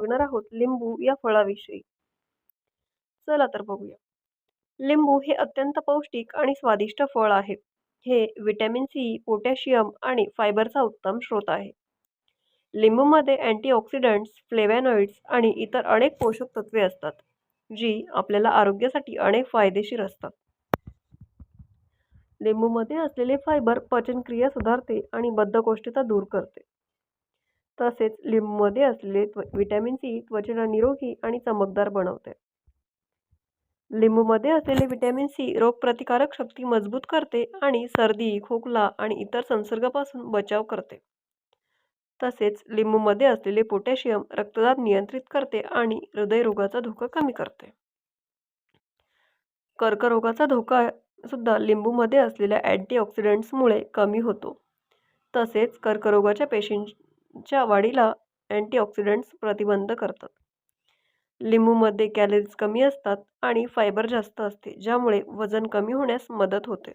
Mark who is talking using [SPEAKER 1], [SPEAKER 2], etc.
[SPEAKER 1] बघणार आहोत लिंबू या फळाविषयी. चला तर बघूया. लिंबू हे अत्यंत पौष्टिक आणि स्वादिष्ट फळ आहे. हे व्हिटॅमिन सी पोटॅशियम आणि फायबरचा उत्तम स्रोत आहे. लिंबूमध्ये अँटीऑक्सिडंट्स फ्लेवॅनॉइड्स आणि इतर अनेक पोषक तत्वे असतात जी आपल्याला आरोग्यासाठी अनेक फायदेशीर असतात. लिंबूमध्ये असलेले फायबर पचनक्रिया सुधारते आणि बद्धकोष्ठता दूर करते. तसेच लिंबूमध्ये असलेले विटॅमिन सी त्वचेला निरोगी आणि चमकदार बनवते. लिंबूमध्ये असलेले विटॅमिन सी रोगप्रतिकारक शक्ती मजबूत करते आणि सर्दी खोकला आणि इतर संसर्गापासून बचाव करते. तसेच लिंबूमध्ये असलेले पोटॅशियम रक्तदाब नियंत्रित करते आणि हृदयरोगाचा धोका कमी करते. कर्करोगाचा धोका सुद्धा लिंबूमध्ये असलेल्या अँटीऑक्सिडंट्समुळे कमी होतो. तसेच कर्करोगाच्या च्या वाढीला अँटीऑक्सिडंट्स प्रतिबंध करतात. लिंबूमध्ये कॅलरीज कमी असतात आणि फायबर जास्त असते ज्यामुळे वजन कमी होण्यास मदत होते.